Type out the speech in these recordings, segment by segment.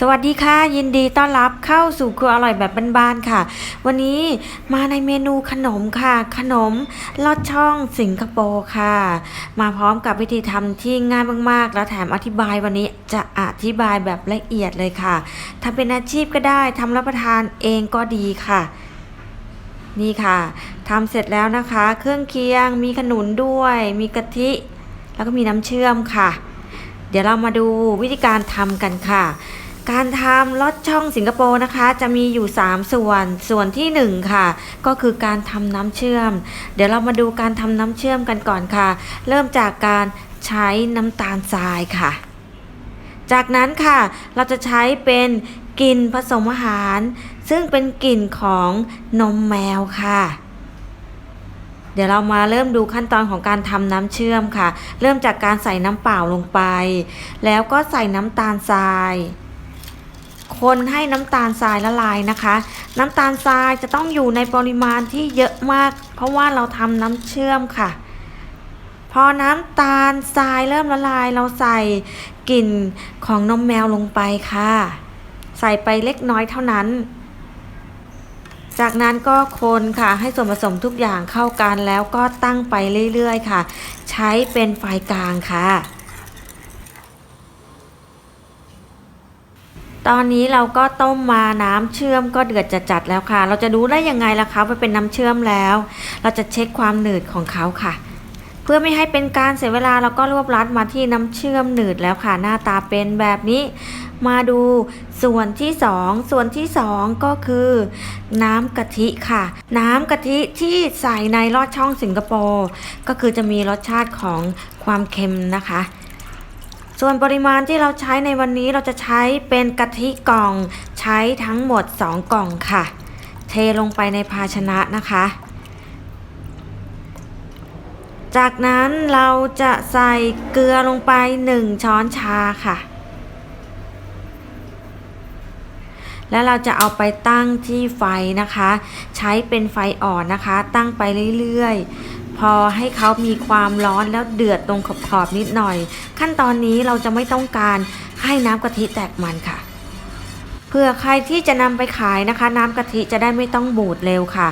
สวัสดีค่ะ ยินดีต้อนรับเข้าสู่ครัวอร่อยแบบบ้านๆค่ะ วันนี้มาในเมนูขนมค่ะ ขนมลอดช่องสิงคโปร์ค่ะ มาพร้อมกับวิธีทำที่ง่ายมากๆ แล้วแถมอธิบายวันนี้จะอธิบายแบบละเอียดเลยค่ะทำเป็นอาชีพก็ได้ทำรับประทานเองก็ดีค่ะ นี่ค่ะทำเสร็จแล้วนะคะ เครื่องเคียง มีขนุนด้วย มีกะทิ แล้วก็มีน้ำเชื่อมค่ะ เดี๋ยวเรามาดูวิธีการทำกันค่ะ การทำลอดช่องสิงคโปร์นะคะ จะมีอยู่ 3 ส่วน ส่วนที่ 1 ค่ะ ก็คือการทำน้ำเชื่อม เดี๋ยวเรามาดูการทำน้ำเชื่อมกันก่อนค่ะ เริ่มจากการใช้น้ำตาลทรายค่ะ จากนั้นค่ะเราจะใช้เป็นกลิ่นผสมอาหาร ซึ่งเป็นกลิ่นของนมแมวค่ะ เดี๋ยวเรามาเริ่มดูขั้นตอนของการทำน้ำเชื่อมค่ะ เริ่มจากการใส่น้ำเปล่าลงไป แล้วก็ใส่น้ำตาลทราย คนให้น้ำตาลทรายละลายนะคะ น้ำตาลทรายจะต้องอยู่ในปริมาณที่เยอะมาก เพราะว่าเราทำน้ำเชื่อมค่ะ พอน้ำตาลทรายเริ่มละลาย เราใส่กลิ่นของนมแมวลงไปค่ะ ใส่ไปเล็กน้อยเท่านั้น จากนั้นก็คนค่ะให้ส่วนผสมทุกอย่างเข้ากันแล้วก็ตั้งไปเรื่อยๆ ค่ะ ใช้เป็นไฟกลางค่ะ ตอนนี้เราก็ต้มมาน้ำเชื่อมก็เดือดจัดๆแล้วค่ะ เราจะรู้ได้ยังไงล่ะคะว่าเป็นน้ำเชื่อมแล้ว เราจะเช็คความหนืดของเขาค่ะ เพื่อไม่ให้เป็นการเสียเวลาเราก็รวบรัดมาที่น้ำเชื่อมหนืดแล้วค่ะ หน้าตาเป็นแบบนี้ มาดูส่วนที่ 2 ส่วนที่ 2 ก็คือ น้ำกะทิค่ะ น้ำกะทิที่ใส่ในลอดช่องสิงคโปร์ก็คือจะมีรสชาติของความเค็มนะคะ ส่วนปริมาณที่เราใช้ในวันนี้เราจะใช้เป็นกะทิกล่อง ใช้ทั้งหมด 2 กล่องค่ะ เทลงไปในภาชนะนะคะ จากนั้นเราจะใส่เกลือลงไป 1 ช้อนชาค่ะ แล้วเราจะเอาไปตั้งที่ไฟนะคะ ใช้เป็นไฟอ่อนนะคะ ตั้งไปเรื่อยๆ พอให้เขามีความร้อนแล้วเดือดตรงขอบๆนิดหน่อย ขั้นตอนนี้เราจะไม่ต้องการให้น้ำกะทิแตกมันค่ะ เพื่อใครที่จะนำไปขายนะคะ น้ำกะทิจะได้ไม่ต้องบูดเร็วค่ะ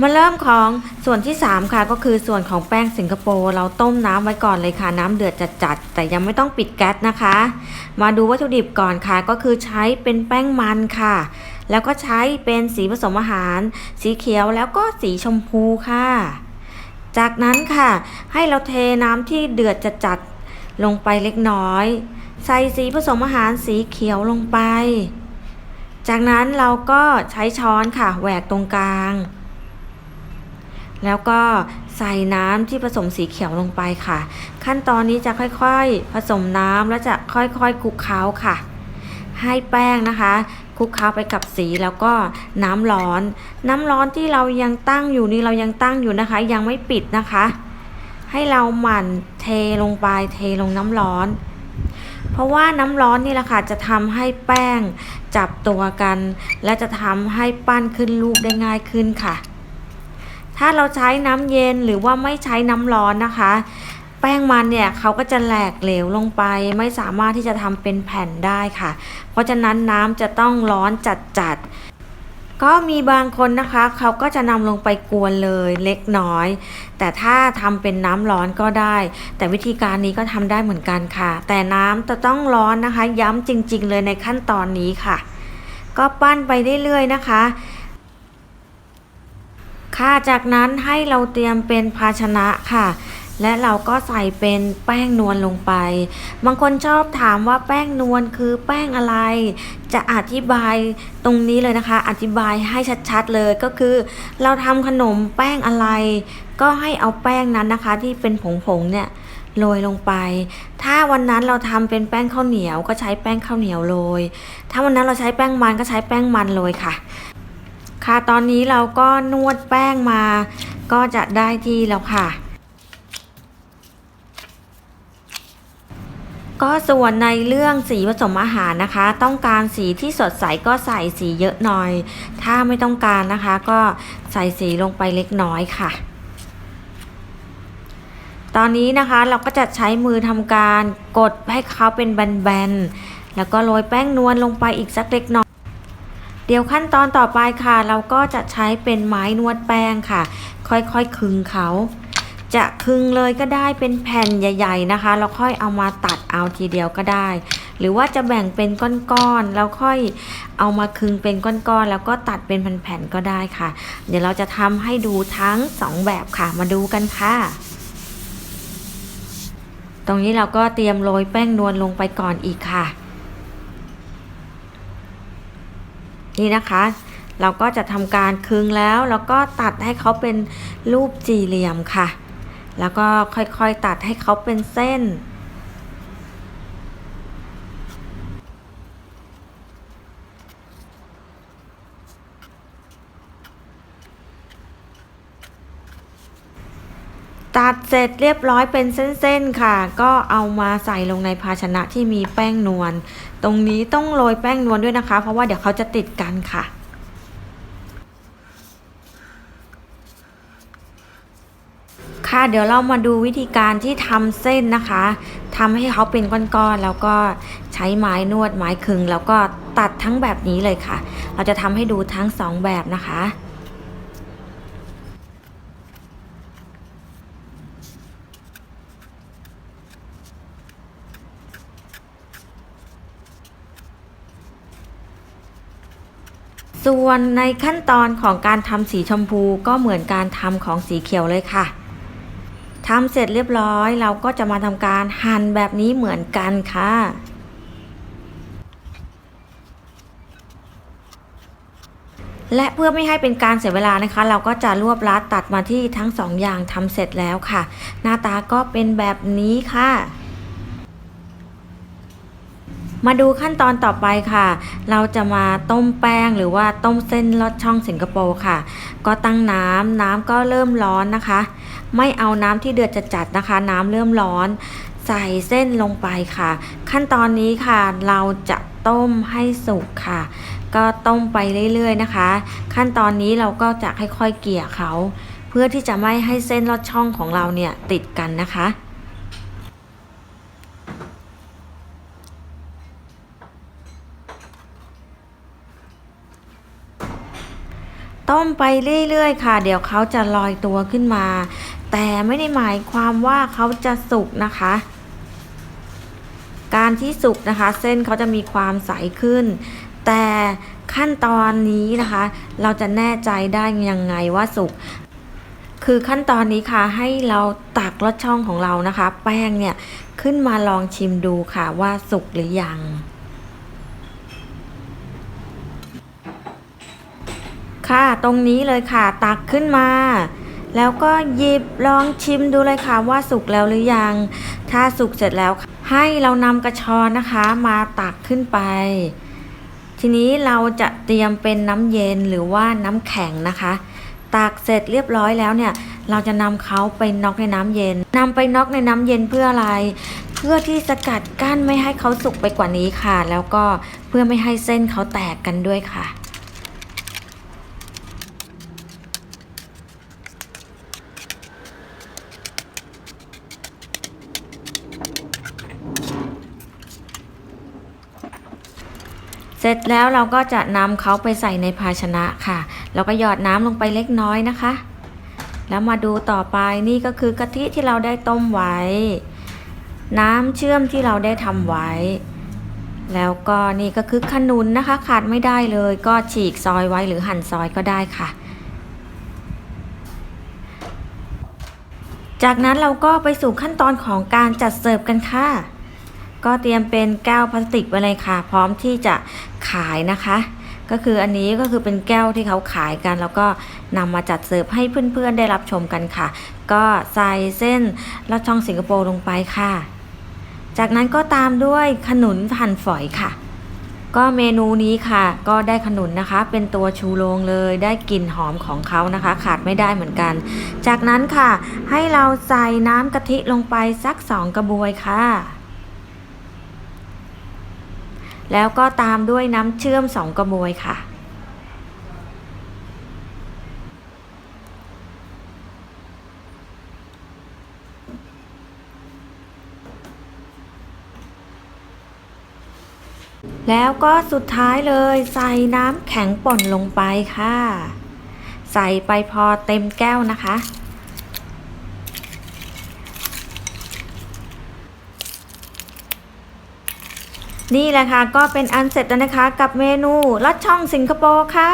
มาเริ่มของส่วนที่ 3 ค่ะก็คือส่วนของแป้งสิงคโปร์เราต้มน้ำไว้ก่อนเลยค่ะ น้ำเดือดจัดๆแต่ยังไม่ต้องปิดแก๊สนะคะ มาดูวัตถุดิบก่อนค่ะ ก็คือใช้เป็นแป้งมันค่ะ แล้วก็ใช้เป็นสีผสมอาหาร สีเขียวแล้วก็สีชมพูค่ะ จากนั้นค่ะ ให้เราเทน้ำที่เดือดจัดลงไปเล็กน้อย ใส่สีผสมอาหารสีเขียวลงไป จากนั้นเราก็ใช้ช้อนค่ะแหวกตรงกลาง แล้วก็ใส่น้ำที่ผสมสีเขียวลงไปค่ะ ขั้นตอนนี้จะค่อยๆ ผสมน้ำแล้วจะค่อยๆคลุกเคล้าค่ะ ให้แป้งนะคะ คลุกเคล้าไปกับสีแล้วก็น้ำร้อน น้ำร้อนที่เรายังตั้งอยู่นี่เรายังตั้งอยู่นะคะ ยังไม่ปิดนะคะ ให้เราหมั่นเทลงไปเทลงน้ำร้อน เพราะว่าน้ำร้อนนี่แหละค่ะจะทำให้แป้งจับตัวกัน และจะทำให้ปั้นขึ้นลูกได้ง่ายขึ้นค่ะ ถ้าเราใช้น้ำเย็นหรือว่าไม่ใช้น้ำร้อนนะคะ แป้งมันเนี่ยเขาก็จะแหลกเหลวลงไป ไม่สามารถที่จะทำเป็นแผ่นได้ค่ะ เพราะฉะนั้นน้ำจะต้องร้อนจัดๆ ก็มีบางคนนะคะเขาก็จะนำลงไปกวนเลยเล็กน้อย แต่ถ้าทำเป็นน้ำร้อนก็ได้ แต่วิธีการนี้ก็ทำได้เหมือนกันค่ะ แต่น้ำจะต้องร้อนนะคะ ย้ำจริง ๆ เลยในขั้นตอนนี้ค่ะ ก็ปั้นไปเรื่อยๆนะคะค่ะจากนั้นให้เราเตรียมเป็นภาชนะค่ะ และเราก็ใส่เป็นแป้งนวลลงไป บางคนชอบถามว่าแป้งนวลคือแป้งอะไร จะอธิบายตรงนี้เลยนะคะ อธิบายให้ชัดๆเลยก็คือ เราทำขนมแป้งอะไร ก็ให้เอาแป้งนั้นนะคะที่เป็นผงๆเนี่ยโรยลงไป ถ้าวันนั้นเราทำเป็นแป้งข้าวเหนียวก็ใช้แป้งข้าวเหนียวโรย ถ้าวันนั้นเราใช้แป้งมันก็ใช้แป้งมันโรยค่ะ ค่ะ ตอนนี้เราก็นวดแป้งมา ก็จะได้ที่แล้วค่ะ ก็ส่วนในเรื่องสีผสมอาหารนะคะ ต้องการสีที่สดใสก็ใส่สีเยอะหน่อย ถ้าไม่ต้องการนะคะ ก็ใส่สีลงไปเล็กน้อยค่ะ ตอนนี้นะคะเราก็จะใช้มือทำการกดให้เขาเป็นแบนๆแล้วก็โรยแป้งนวลลงไปอีกสักเล็กน้อยเดี๋ยวขั้นตอนต่อไปค่ะ เราก็จะใช้เป็นไม้นวดแป้งค่ะ ค่อยๆคึงเขา จะคึงเลยก็ได้เป็นแผ่นใหญ่ ๆนะคะ แล้วค่อยเอามาตัดเอาทีเดียวก็ได้ หรือว่าจะแบ่งเป็นก้อนๆแล้วค่อยเอามาคึงเป็นก้อนๆแล้วก็ตัดเป็นแผ่นๆก็ได้ค่ะ เดี๋ยวเราจะทำให้ดูทั้งสองแบบค่ะ มาดูกันค่ะตรงนี้เราก็เตรียมโรยแป้งนวลลงไปก่อนอีกค่ะ นี่นะคะ เราก็จะทำการคึงแล้ว แล้วก็ตัดให้เขาเป็นรูปสี่เหลี่ยมค่ะ แล้วก็ค่อยๆตัดให้เขาเป็นเส้น ตัดเสร็จเรียบร้อยเป็นเส้นๆค่ะ ก็เอามาใส่ลงในภาชนะที่มีแป้งนวล ตรงนี้ต้องโรยแป้งนวลด้วยนะคะ เพราะว่าเดี๋ยวเขาจะติดกันค่ะ ค่ะ เดี๋ยวเรามาดูวิธีการที่ทำเส้นนะคะ ทำให้เขาเป็นก้อนๆ แล้วก็ใช้ไม้นวดไม้ขึง แล้วก็ตัดทั้งแบบนี้เลยค่ะ เราจะทำให้ดูทั้งสองแบบนะคะส่วนในขั้นตอนของการทำสีชมพูก็เหมือนการทำของสีเขียวเลยค่ะ ทำเสร็จเรียบร้อย เราก็จะมาทำการหั่นแบบนี้เหมือนกันค่ะและเพื่อไม่ให้เป็นการเสียเวลานะคะ เราก็จะรวบรัดตัดมาที่ทั้งสองอย่างทำเสร็จแล้วค่ะ หน้าตาก็เป็นแบบนี้ค่ะ มาดูขั้นตอนต่อไปค่ะ เราจะมาต้มแป้งหรือว่าต้มเส้นลอดช่องสิงคโปร์ค่ะ ก็ตั้งน้ำน้ำก็เริ่มร้อนนะคะ ไม่เอาน้ำที่เดือดจัดๆนะคะ น้ำเริ่มร้อน ใส่เส้นลงไปค่ะ ขั้นตอนนี้ค่ะ เราจะต้มให้สุกค่ะ ก็ต้มไปเรื่อยๆนะคะ ขั้นตอนนี้เราก็จะค่อยๆเกี่ยเขา เพื่อที่จะไม่ให้เส้นลอดช่องของเราเนี่ยติดกันนะคะ มไปเรื่อยๆ ค่ะ เดี๋ยวเขาจะลอยตัวขึ้นมา แต่ไม่ได้หมายความว่าเขาจะสุกนะคะ การที่สุกนะคะ เส้นเขาจะมีความใสขึ้น แต่ขั้นตอนนี้นะคะ เราจะแน่ใจได้ยังไงว่าสุกคือขั้นตอนนี้ค่ะให้เราตักลอดช่องของเรานะคะ แป้งเนี่ยขึ้นมาลองชิมดูค่ะว่าสุกหรือยัง ค่ะตรงนี้เลยค่ะตักขึ้นมา แล้วก็หยิบลองชิมดูเลยค่ะว่าสุกแล้วหรือยัง ถ้าสุกเสร็จแล้ว ให้เรานำกระชอนนะคะ มาตักขึ้นไป ทีนี้เราจะเตรียมเป็นน้ำเย็นหรือว่าน้ำแข็งนะคะตักเสร็จเรียบร้อยแล้วเนี่ย เราจะนำเขาไปน็อกในน้ำเย็นนำไปน็อกในน้ำเย็นเพื่ออะไร เพื่อที่สกัดกั้นไม่ให้เขาสุกไปกว่านี้ค่ะ แล้วก็เพื่อไม่ให้เส้นเขาแตกกันด้วยค่ะ เสร็จแล้วเราก็จะนำเขาไปใส่ในภาชนะค่ะ แล้วก็หยอดน้ำลงไปเล็กน้อยนะคะ แล้วมาดูต่อไปนี่ก็คือกะทิที่เราได้ต้มไว้ น้ำเชื่อมที่เราได้ทำไว้ แล้วก็นี่ก็คือขนุนนะคะ ขาดไม่ได้เลย ก็ฉีกซอยไว้หรือหั่นซอยก็ได้ค่ะ จากนั้นเราก็ไปสู่ขั้นตอนของการจัดเสิร์ฟกันค่ะ ก็เตรียมเป็นแก้วพลาสติกไว้เลยค่ะ พร้อมที่จะขายนะคะ ก็คืออันนี้ก็คือเป็นแก้วที่เขาขายกัน แล้วก็นำมาจัดเสิร์ฟให้เพื่อนๆได้รับชมกันค่ะ ก็ใส่เส้นลอดช่องสิงคโปร์ลงไปค่ะ จากนั้นก็ตามด้วยขนุนหั่นฝอยค่ะก็เมนูนี้ค่ะ ก็ได้ขนุนนะคะ เป็นตัวชูโรงเลยได้กลิ่นหอมของเขานะคะ ขาดไม่ได้เหมือนกัน จากนั้นค่ะ ให้เราใส่น้ำกะทิลงไปสักสองกระบวยค่ะ แล้วก็ตามด้วยน้ำเชื่อมสองกระบวยค่ะ แล้วก็สุดท้ายเลยใส่น้ำแข็งป่นลงไปค่ะ ใส่ไปพอเต็มแก้วนะคะ นี่แหละค่ะก็เป็นอันเสร็จแล้วนะคะ กับเมนูลอดช่องสิงคโปร์ค่ะ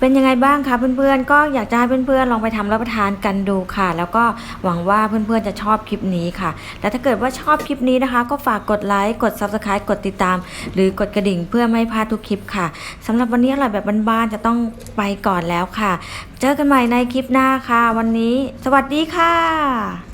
เป็นยังไงบ้างคะเพื่อนๆ ก็อยากจะให้เพื่อนๆ ลองไปทำรับประทานกันดูค่ะ แล้วก็หวังว่าเพื่อนๆ จะชอบคลิปนี้ค่ะ และถ้าเกิดว่าชอบคลิปนี้นะคะ ก็ฝากกดไลค์กด Subscribe กดติดตาม หรือกดกระดิ่งเพื่อไม่พลาดทุกคลิปค่ะสำหรับวันนี้อร่อยแบบบ้านๆจะต้องไปก่อนแล้วค่ะ เจอกันใหม่ในคลิปหน้าค่ะ วันนี้ สวัสดีค่ะ